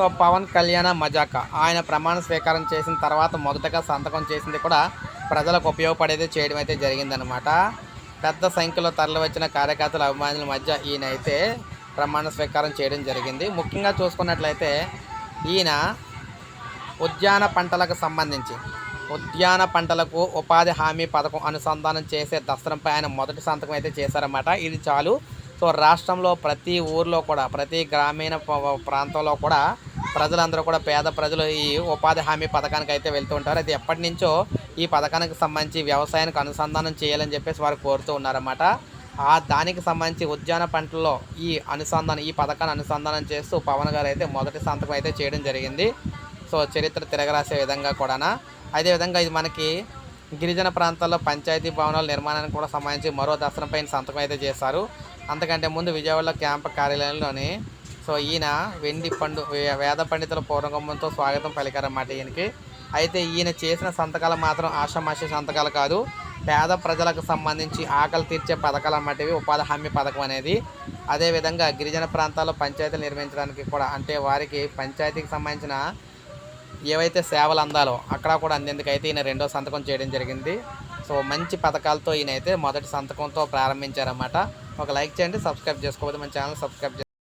So Pawan కళ్యాణ మజాక. ఆయన ప్రమాణ స్వీకారం చేసిన తర్వాత మొదటగా సంతకం చేసింది కూడా ప్రజలకు ఉపయోగపడేది చేయడం అయితే జరిగిందనమాట పెద్ద సంఖ్యలో తరలివచ్చిన కార్యకర్తల అభిమానుల మధ్య ఈయన అయితే ప్రమాణ స్వీకారం చేయడం జరిగింది. ముఖ్యంగా చూసుకున్నట్లయితే ఈయన ఉద్యాన పంటలకు సంబంధించి ఉద్యాన పంటలకు ఉపాధి హామీ పథకం అనుసంధానం చేసే దస్త్రంపై ఆయన మొదటి సంతకం అయితే చేశారన్నమాట. ఇది చాలు. సో రాష్ట్రంలో ప్రతి ఊర్లో కూడా ప్రతి గ్రామీణ ప్రాంతంలో కూడా ప్రజలందరూ కూడా పేద ప్రజలు ఈ ఉపాధి హామీ పథకానికి అయితే వెళ్తూ ఉంటారు. అది ఎప్పటి నుంచో ఈ పథకానికి సంబంధించి వ్యవసాయానికి అనుసంధానం చేయాలని చెప్పేసి వారు కోరుతూ ఉన్నారన్నమాట. ఆ దానికి సంబంధించి ఉద్యాన పంటల్లో ఈ అనుసంధానం ఈ పథకాన్ని అనుసంధానం చేస్తూ పవన్ గారు అయితే మొదటి సంతకం అయితే చేయడం జరిగింది. సో చరిత్ర తిరగరాసే విధంగా కూడానా. అదేవిధంగా ఇది మనకి గిరిజన ప్రాంతాల్లో పంచాయతీ భవనాల నిర్మాణానికి కూడా సంబంధించి మరో దర్శనంపై సంతకం అయితే చేశారు. అంతకంటే ముందు విజయవాడలో క్యాంప్ కార్యాలయంలోని సో ఈయన వెండి పండు వేద పండితుల పూర్వగమ్మంతో స్వాగతం పలికారన్నమాట ఈయనకి. అయితే ఈయన చేసిన సంతకాలు మాత్రం ఆషామాషి సంతకాలు కాదు పేద ప్రజలకు సంబంధించి ఆకలి తీర్చే పథకాలు అన్నమాటవి ఉపాధి హామీ పథకం అనేది. అదేవిధంగా గిరిజన ప్రాంతాల్లో పంచాయతీలు నిర్మించడానికి కూడా అంటే వారికి పంచాయతీకి సంబంధించిన ఏవైతే సేవలు అందాలో అక్కడ కూడా అందేందుకు అయితే ఈయన రెండో సంతకం చేయడం జరిగింది. సో మంచి పథకాలతో ఈయన అయితే మొదటి సంతకంతో ప్రారంభించారన్నమాట. ఒక లైక్ చేయండి సబ్స్క్రైబ్ చేసుకోవద్దు మన ఛానల్ సబ్స్క్రైబ్